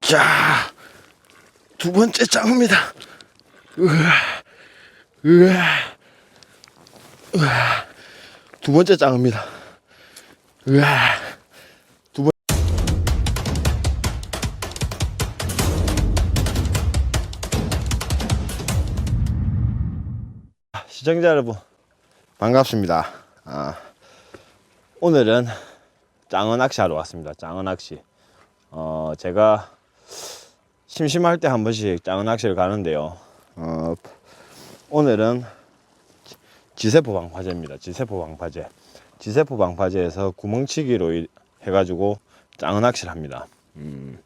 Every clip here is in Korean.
자, 두 번째 짱입니다. 두 번째 짱입니다. 두 번. 시청자 여러분, 반갑습니다. 아, 오늘은 짱어 낚시하러 왔습니다. 짱어 낚시. 어, 제가 심심할 때 한 번씩 짱어 낚시를 가는데요. 어, 오늘은 지- 지세포 방파제입니다. 지세포 방파제. 지세포 방파제에서 구멍치기로 이- 해가지고 짱어 낚시를 합니다. 음,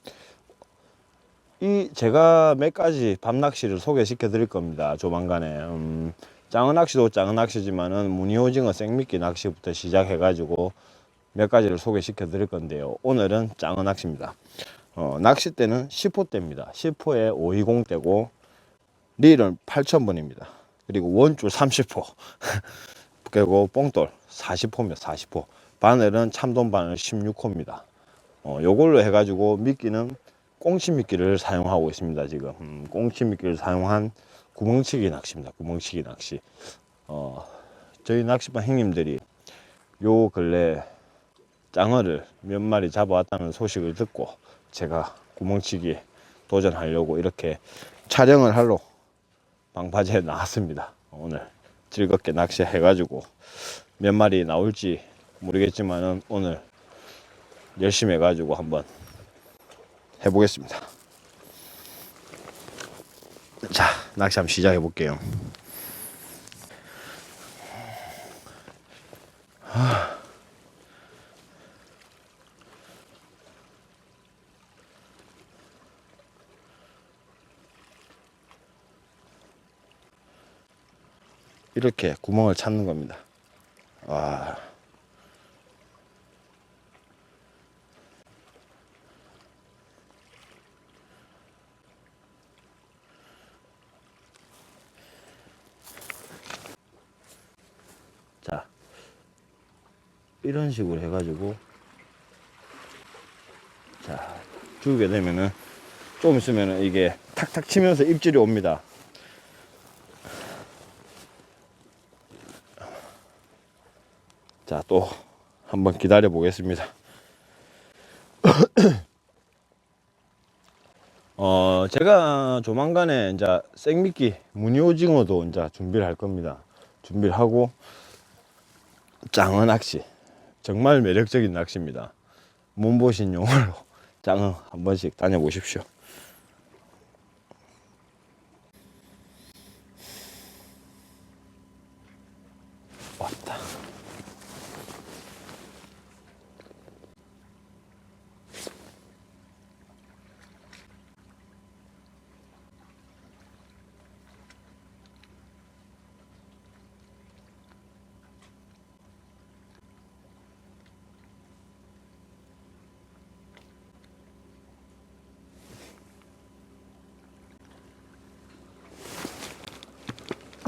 이 제가 몇 가지 밤 낚시를 소개시켜 드릴 겁니다. 조만간에. 음, 짱어 낚시도 짱어 낚시지만은 무늬 오징어 생미끼 낚시부터 시작해 가지고 몇 가지를 소개시켜 드릴 건데요. 오늘은 짱어 낚시입니다. 어, 낚싯대는 10호대입니다. 10호에 520대고 릴은 8,000번입니다. 그리고 원줄 30호. 그리고 뽕돌 40호입니다. 40호. 바늘은 참돔 바늘 16호입니다. 어, 요걸로 해가지고 미끼는 꽁치 미끼를 사용하고 있습니다. 지금 음, 꽁치 미끼를 사용한 구멍치기 낚시입니다. 구멍치기 낚시. 어, 저희 낚시반 형님들이 요 근래 짱어를 몇 마리 잡아왔다는 소식을 듣고 제가 구멍치기 도전하려고 이렇게 촬영을 하러 방파제에 나왔습니다. 오늘 즐겁게 낚시해가지고 몇 마리 나올지 모르겠지만은 오늘 열심히 해가지고 한번 해보겠습니다. 자, 낚시 한번 시작해 볼게요. 이렇게 구멍을 찾는 겁니다. 와. 자. 이런 식으로 해가지고 자, 주게 되면은 좀 있으면은 이게 탁탁 치면서 입질이 옵니다. 자, 또 한번 기다려 보겠습니다. 어, 제가 조만간에 이제 생미끼 무늬오징어도 이제 준비를 할 겁니다. 준비를 하고 짱어 낚시 정말 매력적인 낚시입니다. 몸보신 용어로 짱어 한 번씩 다녀보십시오. 왔다.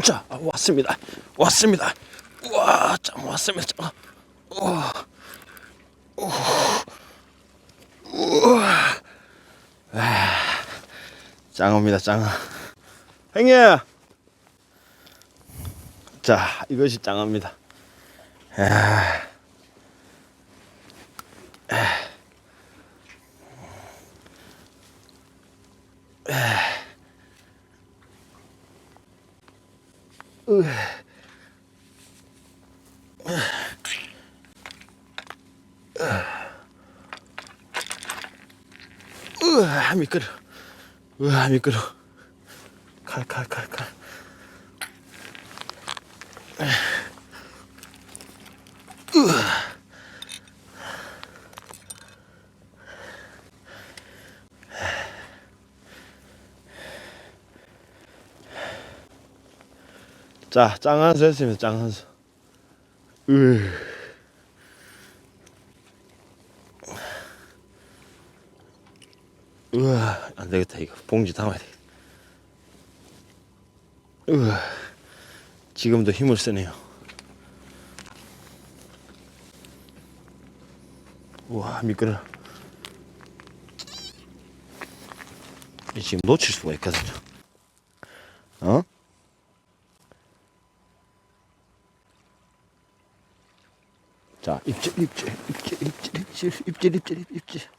자 왔습니다. 왔습니다. 우와 짱 왔습니다. 짱 우와. 우와. 아, 짱어입니다 짱어 형님! 자 이것이 짱어입니다. 아. 으아 미끄러 으아 미끄러 칼칼칼칼 자, 짱한수 했습니다. 짱한수. 으. 우와, 안 되겠다. 이거 봉지 담아야 돼. 우와, 지금도 힘을 쓰네요. 우와, 미끄러. 지금 놓칠 수가 있거든. 어? 자, 입질, 입질, 입질, 입질, 입질, 입질, 입질, 입질.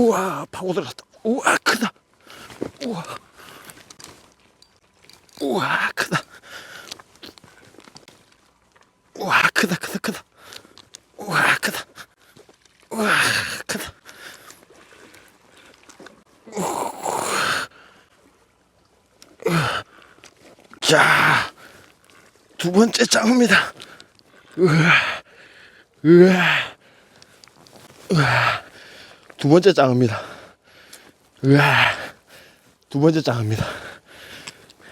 우와, 파고 들어갔다. 우와, 크다. 우와. 우와, 크다. 우와, 크다, 크다, 크다. 우와, 크다. 우와, 크다. 자, 두 번째 짱입니다. 우와, 우와, 우와. 두 번째 짱입니다. 우와, 두 번째 짱입니다.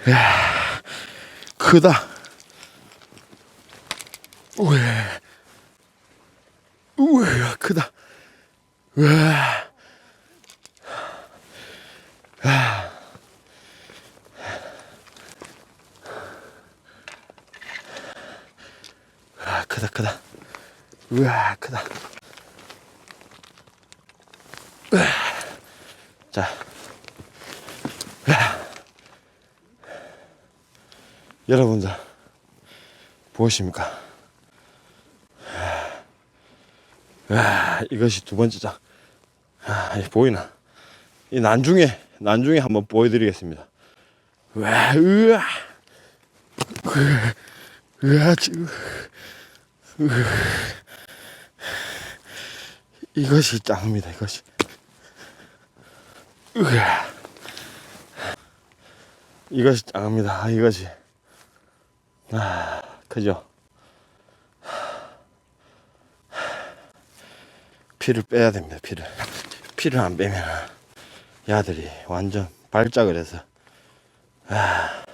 우와, 크다. 우와, 우와, 크다. 우와, 아, 크다, 크다. 우와, 크다. 자. 여러분들, 보십니까? 와, 이것이 두 번째 장. 아, 이 보이나? 이 난중에, 난중에 한번 보여드리겠습니다. 와. 으아, 으아, 지금. 으아. 이것이 짱입니다, 이것이. 이것이 짱입니다. 아, 이것이. 아, 그죠? 피를 빼야 됩니다, 피를. 피를 안 빼면 야들이 완전 발작을 해서. 아.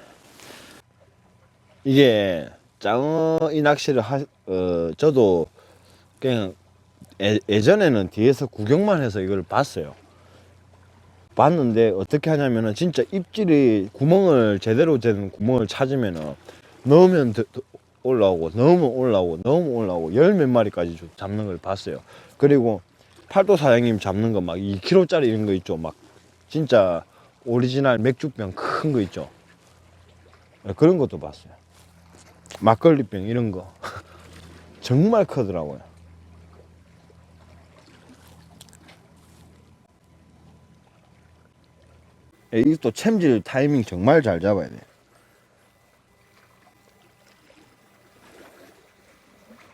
이게 짱어 이 낚시를 하, 어, 저도 그냥 예, 예전에는 뒤에서 구경만 해서 이걸 봤어요. 봤는데 어떻게 하냐면은 진짜 입질이 구멍을 제대로 된 구멍을 찾으면은 넣으면 더- 더 올라오고 넣으면 올라오고 넣으면 올라오고 열 몇 마리까지 주- 잡는 걸 봤어요. 그리고 팔도 사장님 잡는 거 막 2kg짜리 이런 거 있죠. 막 진짜 오리지널 맥주병 큰 거 있죠. 네, 그런 것도 봤어요. 막걸리병 이런 거 정말 크더라고요. 예, 이또 챔질 타이밍 정말 잘 잡아야 돼.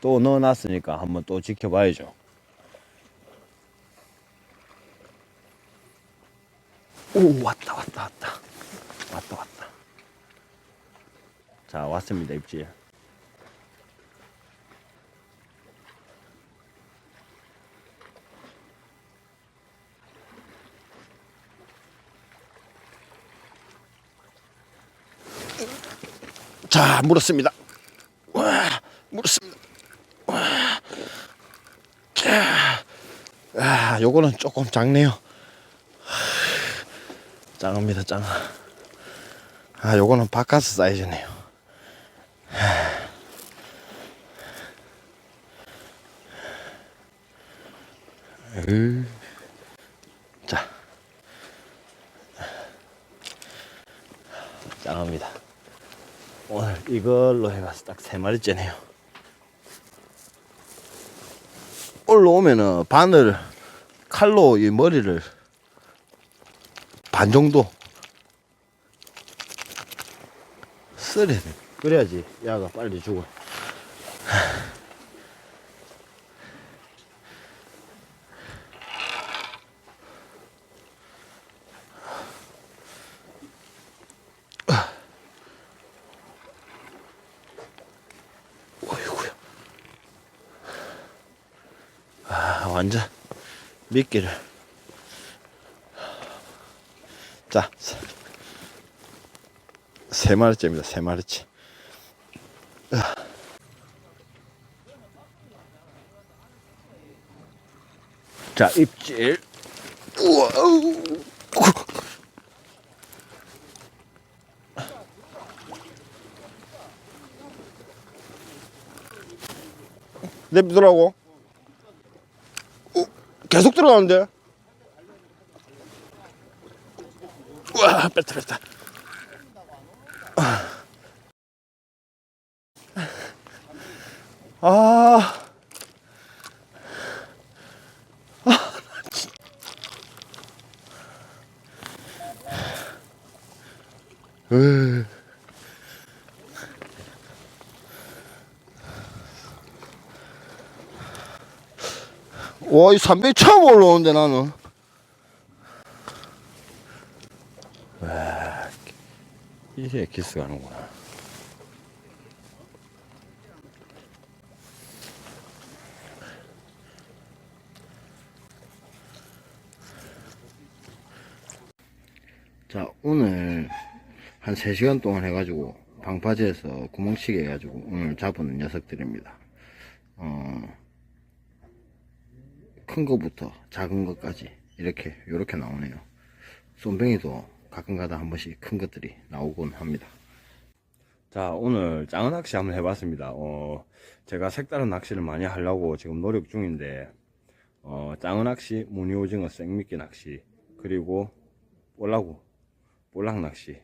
또 넣어놨으니까 한번 또 지켜봐야죠. 오 왔다 왔다 왔다 왔다 왔다. 자 왔습니다 입질. 자 물었습니다. 와 물었습니다. 와. 자, 아 요거는 조금 작네요. 짱합니다 짱. 아 요거는 바카스 사이즈네요. 으. 자, 짱합니다. 오늘 이걸로 해봐서 딱 세 마리째네요. 올라오면은 바늘 칼로 이 머리를 반 정도 쓰려 돼. 그래야지 야가 빨리 죽어. 완전 미끼를. 자, 세- 세 마리째입니다. 세 마리째. 자, 입질. 우와, 우. 냅두라고. 어, 계속 들어가는데. 우와, 뺐다, 뺐다. 아. 으. 와, 이 300 처음 올라오는데 나는. 와, 이게 키스 가는구나. 자, 오늘 한 3시간 동안 해가지고 방파제에서 구멍치기 해가지고 오늘 잡은 녀석들입니다. 어, 큰 거부터 작은 것까지 이렇게 요렇게 나오네요. 쏨뱅이도 가끔가다 한 번씩 큰 것들이 나오곤 합니다. 자 오늘 짱어 낚시 한번 해봤습니다. 어, 제가 색다른 낚시를 많이 하려고 지금 노력 중인데 어, 짱어 낚시, 무늬 오징어, 생미끼 낚시 그리고 볼라구, 볼락 낚시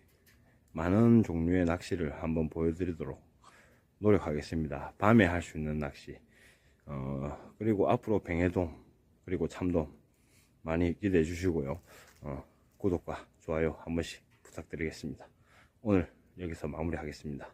많은 종류의 낚시를 한번 보여드리도록 노력하겠습니다. 밤에 할 수 있는 낚시 어, 그리고 앞으로 뱅해돔 그리고 참돔 많이 기대해 주시고요. 어, 구독과 좋아요 한 번씩 부탁드리겠습니다. 오늘 여기서 마무리하겠습니다.